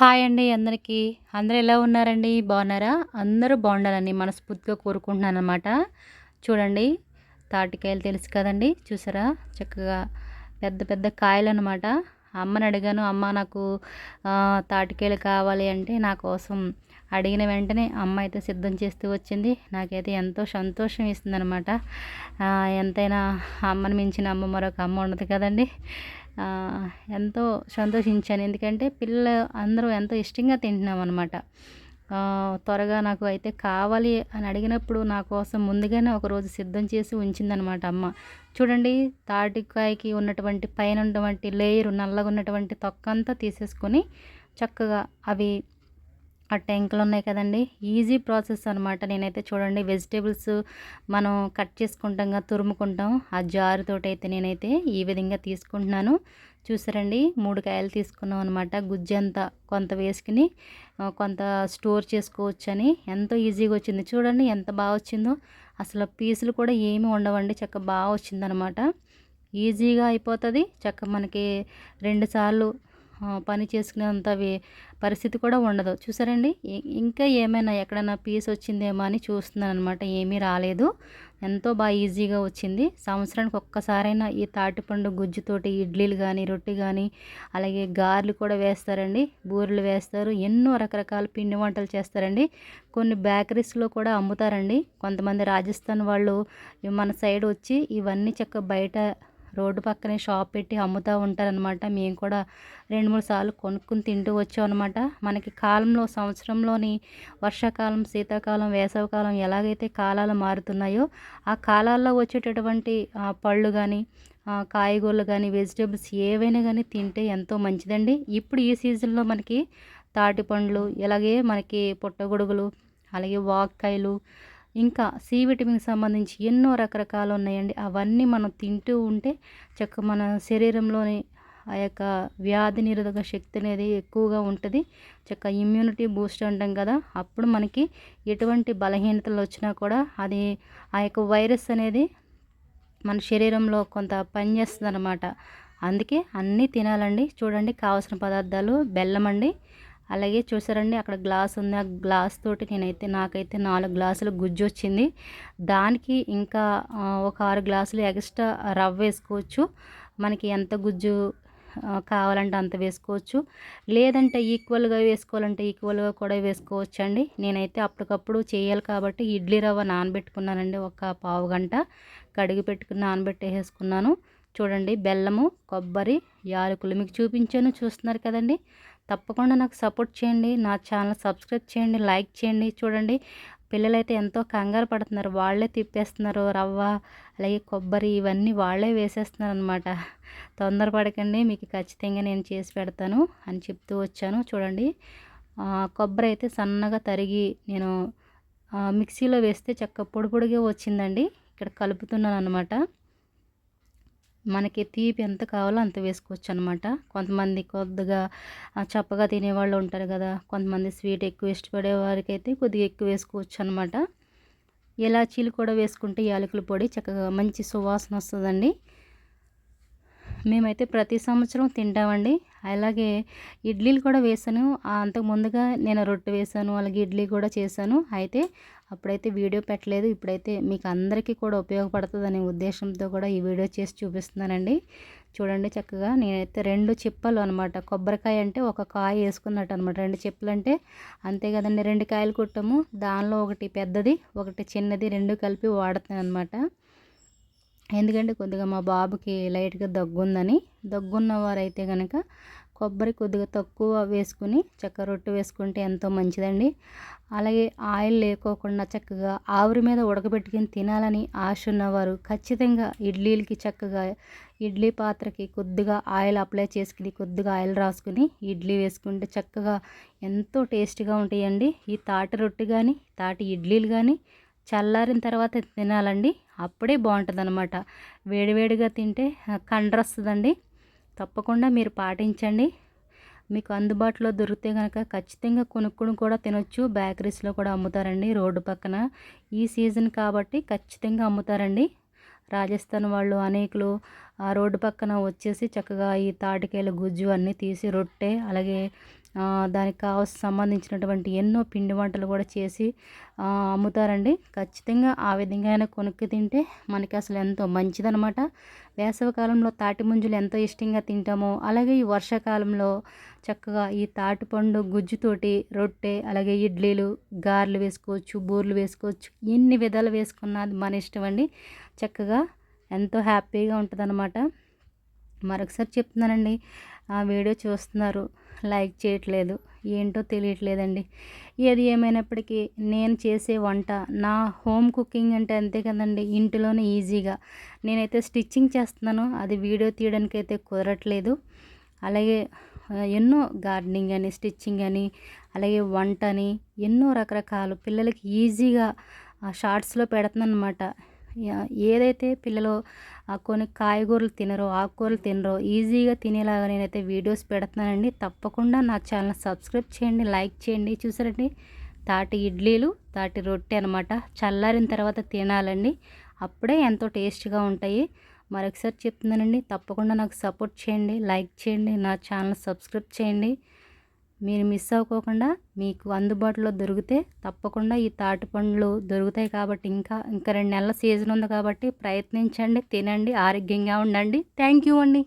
Hi అండి అందరికీ. అందరూ ఎలా ఉన్నారండి? బాగున్నారా? అందరూ బాగుండాలని మనస్ఫూర్తిగా కోరుకుంటున్నాను అనమాట చూడండి తాటికాయలు తెలుసు కదండి చూసారా? చక్కగా పెద్ద పెద్ద కాయలు అనమాట అమ్మని అడిగాను అమ్మ నాకు తాటికాయలు కావాలి అంటే నా కోసం అడిగిన వెంటనే అమ్మ అయితే సిద్ధం చేస్తూ వచ్చింది. నాకైతే ఎంతో సంతోషం ఇస్తుందనమాట ఎంతైనా అమ్మని మించిన అమ్మ మరొక అమ్మ ఉండదు కదండి. ఎంతో సంతోషించాను. ఎందుకంటే పిల్లలు అందరూ ఎంతో ఇష్టంగా తింటున్నాం అనమాట త్వరగా నాకు అయితే కావాలి అని అడిగినప్పుడు నా కోసం ముందుగానే ఒకరోజు సిద్ధం చేసి ఉంచిందనమాట అమ్మ. చూడండి తాటికాయకి ఉన్నటువంటి పైన ఉన్నటువంటి లేయరు నల్లగా ఉన్నటువంటి తొక్కంతా తీసేసుకొని చక్కగా అవి ఆ ట్యాంకులు ఉన్నాయి కదండి. ఈజీ ప్రాసెస్ అనమాట నేనైతే చూడండి వెజిటేబుల్స్ మనం కట్ చేసుకుంటాం తురుముకుంటాం. ఆ జారుతోటి అయితే నేనైతే ఈ విధంగా తీసుకుంటున్నాను. చూసారండి మూడు కాయలు తీసుకున్నాం అనమాట గుజ్జంతా కొంత వేసుకుని కొంత స్టోర్ చేసుకోవచ్చు అని ఎంతో ఈజీగా వచ్చింది. చూడండి ఎంత బాగా వచ్చిందో. అసలు పీసులు కూడా ఏమి ఉండవండి. చక్క బాగా వచ్చిందనమాట ఈజీగా అయిపోతుంది. చక్క మనకి రెండుసార్లు పని చేసుకునేంత పరిస్థితి కూడా ఉండదు. చూసారండి? ఇంకా ఏమైనా ఎక్కడైనా పీస్ వచ్చిందేమో అని చూస్తున్నాను అనమాట ఏమీ రాలేదు. ఎంతో బాగా ఈజీగా వచ్చింది. సంవత్సరానికి ఒక్కసారైనా ఈ తాటిపండు గుజ్జుతోటి ఇడ్లీలు కానీ రొట్టె కానీ అలాగే గారెలు కూడా వేస్తారండి. బూరెలు వేస్తారు. ఎన్నో రకరకాల పిండి వంటలు చేస్తారండి. కొన్ని బేకరీస్లో కూడా అమ్ముతారండి. కొంతమంది రాజస్థాన్ వాళ్ళు మన సైడ్ వచ్చి ఇవన్నీ చక్క బయట రోడ్డు పక్కనే షాప్ పెట్టి అమ్ముతూ ఉంటారనమాట మేము కూడా రెండు మూడు సార్లు కొనుక్కుని తింటూ వచ్చాం అనమాట మనకి కాలంలో సంవత్సరంలోని వర్షాకాలం శీతాకాలం వేసవికాలం ఎలాగైతే కాలాలు మారుతున్నాయో ఆ కాలాల్లో వచ్చేటటువంటి పళ్ళు కానీ కాయగూరలు కానీ వెజిటేబుల్స్ ఏవైనా కానీ తింటే ఎంతో మంచిదండి. ఇప్పుడు ఈ సీజన్లో మనకి తాటి పండ్లు ఇలాగే మనకి పుట్టగొడుగులు అలాగే వాక్కాయలు ఇంకా సి విటమిన్కి సంబంధించి ఎన్నో రకరకాలు ఉన్నాయండి. అవన్నీ మనం తింటూ ఉంటే చక్క మన శరీరంలోని ఆ యొక్క వ్యాధి నిరోధక శక్తి అనేది ఎక్కువగా ఉంటుంది. చక్క ఇమ్యూనిటీ బూస్ట్ అంటాం కదా అప్పుడు మనకి ఎటువంటి బలహీనతలు వచ్చినా కూడా అది ఆ యొక్క వైరస్ అనేది మన శరీరంలో కొంత పనిచేస్తుంది అనమాట అందుకే అన్నీ తినాలండి. చూడండి కావాల్సిన పదార్థాలు బెల్లం అండి అలాగే చూసారండి అక్కడ గ్లాస్ ఉంది. ఆ గ్లాస్ తోటి నేనైతే నాకైతే నాలుగు గ్లాసులు గుజ్జు వచ్చింది. దానికి ఇంకా ఒక ఆరు గ్లాసులు ఎక్స్ట్రా రవ్వ వేసుకోవచ్చు. మనకి ఎంత గుజ్జు కావాలంటే అంత వేసుకోవచ్చు. లేదంటే ఈక్వల్గా వేసుకోవాలంటే ఈక్వల్గా కూడా వేసుకోవచ్చు అండి నేనైతే అప్పటికప్పుడు చేయాలి కాబట్టి ఇడ్లీ రవ్వ నానబెట్టుకున్నానండి. ఒక పావు గంట కడిగి పెట్టుకుని నానబెట్టేసుకున్నాను చూడండి బెల్లము కొబ్బరి యాలకులు మీకు చూపించాను చూస్తున్నారు కదండి. తప్పకుండా నాకు సపోర్ట్ చేయండి. నా ఛానల్ సబ్స్క్రైబ్ చేయండి లైక్ చేయండి. చూడండి పిల్లలైతే ఎంతో కంగారు పడుతున్నారు. వాళ్ళే తిప్పేస్తున్నారు. రవ్వ అలాగే కొబ్బరి ఇవన్నీ వాళ్ళే వేసేస్తున్నారు అనమాట తొందరపడకండి. మీకు ఖచ్చితంగా నేను చేసి పెడతాను అని చెప్తూ వచ్చాను. చూడండి కొబ్బరి అయితే సన్నగా తరిగి నేను మిక్సీలో వేస్తే చక్క పొడి పొడిగా వచ్చిందండి. ఇక్కడ కలుపుతున్నాను అనమాట మనకి తీపి ఎంత కావాలో అంత వేసుకోవచ్చు అనమాట కొంతమంది కొద్దిగా చప్పగా తినేవాళ్ళు ఉంటారు కదా కొంతమంది స్వీట్ ఎక్కువ ఇష్టపడే వారికి అయితే కొద్దిగా ఎక్కువ వేసుకోవచ్చు అనమాట ఇలాచీలు కూడా వేసుకుంటే యాలకుల పొడి చక్కగా మంచి సువాసన వస్తుందండి. మేమైతే ప్రతి సంవత్సరం తింటామండి. అలాగే ఇడ్లీలు కూడా వేసాను. అంతకు ముందుగా నేను రొట్టె వేసాను అలాగే ఇడ్లీ కూడా చేశాను. అయితే అప్పుడైతే వీడియో పెట్టలేదు. ఇప్పుడైతే మీకు అందరికీ కూడా ఉపయోగపడుతుంది అనే ఉద్దేశంతో కూడా ఈ వీడియో చేసి చూపిస్తున్నానండి. చూడండి చక్కగా. నేనైతే రెండు చిప్పలు అనమాట కొబ్బరికాయ అంటే ఒక కాయ వేసుకున్నట్టు అనమాట రెండు చిప్పలు అంటే అంతే కదండి. రెండు కాయలు కుట్టాము. దానిలో ఒకటి పెద్దది ఒకటి చిన్నది రెండు కలిపి వాడుతాను అనమాట ఎందుకంటే కొద్దిగా మా బాబుకి లైట్గా దగ్గుందని దగ్గున్న వారైతే కనుక కొబ్బరి కొద్దిగా తక్కువ వేసుకుని చక్క రొట్టె వేసుకుంటే ఎంతో మంచిదండి. అలాగే ఆయిల్ లేకోకుండా చక్కగా ఆవిరి మీద ఉడకబెట్టుకుని తినాలని ఆశ ఉన్నవారు ఖచ్చితంగా ఇడ్లీలకి చక్కగా ఇడ్లీ పాత్రకి కొద్దిగా ఆయిల్ అప్లై చేసుకుని కొద్దిగా ఆయిల్ రాసుకుని ఇడ్లీ వేసుకుంటే చక్కగా ఎంతో టేస్ట్గా ఉంటాయండి. ఈ తాటి రొట్టె కానీ తాటి ఇడ్లీలు కానీ చల్లారిన తర్వాత తినాలండి. అప్పుడే బాగుంటుంది అనమాట వేడివేడిగా తింటే కండరొస్తుందండి. తప్పకుండా మీరు పాటించండి. మీకు అందుబాటులో దొరికితే కనుక ఖచ్చితంగా కొనుక్కొని కూడా తినొచ్చు. బేకరీస్లో కూడా అమ్ముతారండి రోడ్డు పక్కన. ఈ సీజన్ కాబట్టి ఖచ్చితంగా అమ్ముతారండి. రాజస్థాన్ వాళ్ళు అనేకులు ఆ రోడ్డు పక్కన వచ్చేసి చక్కగా ఈ తాటికాయల గుజ్జు అన్నీ తీసి రొట్టె అలాగే దానికి కావాల్సిన సంబంధించినటువంటి ఎన్నో పిండి వంటలు కూడా చేసి అమ్ముతారండి. ఖచ్చితంగా ఆ విధంగా అయినా కొనుక్కు తింటే మనకి అసలు ఎంతో మంచిదనమాట వేసవికాలంలో తాటి ముంజులు ఎంతో ఇష్టంగా తింటామో. అలాగే ఈ వర్షాకాలంలో చక్కగా ఈ తాటిపండు గుజ్జుతోటి రొట్టె అలాగే ఇడ్లీలు గారెలు వేసుకోవచ్చు బూర్లు వేసుకోవచ్చు ఎన్ని విధాలు వేసుకున్నా అది మన ఇష్టం అండి. చక్కగా ఎంతో హ్యాపీగా ఉంటుంది మరొకసారి చెప్తున్నానండి ఆ వీడియో చూస్తున్నారు. లైక్ చేయట్లేదు. ఏంటో తెలియట్లేదండి. ఏది ఏమైనప్పటికీ నేను చేసే వంట నా హోమ్ కుకింగ్ అంటే అంతే కదండి. ఇంటిలోనే ఈజీగా. నేనైతే స్టిచ్చింగ్ చేస్తున్నాను. అది వీడియో తీయడానికి అయితే కుదరట్లేదు. అలాగే ఎన్నో గార్డెనింగ్ అని స్టిచ్చింగ్ అని అలాగే వంట అని ఎన్నో రకరకాలు పిల్లలకి ఈజీగా షార్ట్స్లో పెడుతున్నాను అనమాట ఏదైతే పిల్లలు కొన్ని కాయగూరలు తినరో ఆకుకూరలు తినరో ఈజీగా తినేలాగా నేనైతే వీడియోస్ పెడుతున్నానండి. తప్పకుండా నా ఛానల్ సబ్స్క్రైబ్ చేయండి లైక్ చేయండి. చూసారండి? తాటి ఇడ్లీలు తాటి రొట్టె అనమాట చల్లారిన తర్వాత తినాలండి. అప్పుడే ఎంతో టేస్ట్గా ఉంటాయి. మరొకసారి చెప్తున్నానండి తప్పకుండా నాకు సపోర్ట్ చేయండి లైక్ చేయండి నా ఛానల్ సబ్స్క్రైబ్ చేయండి. మీరు మిస్ అవ్వకోకుండా మీకు అందుబాటులో దొరికితే తప్పకుండా ఈ తాటి పండ్లు దొరుకుతాయి కాబట్టి ఇంకా ఇంకా రెండు నెలల సీజన్ ఉంది కాబట్టి ప్రయత్నించండి తినండి ఆరోగ్యంగా ఉండండి. థ్యాంక్ యూ అండి.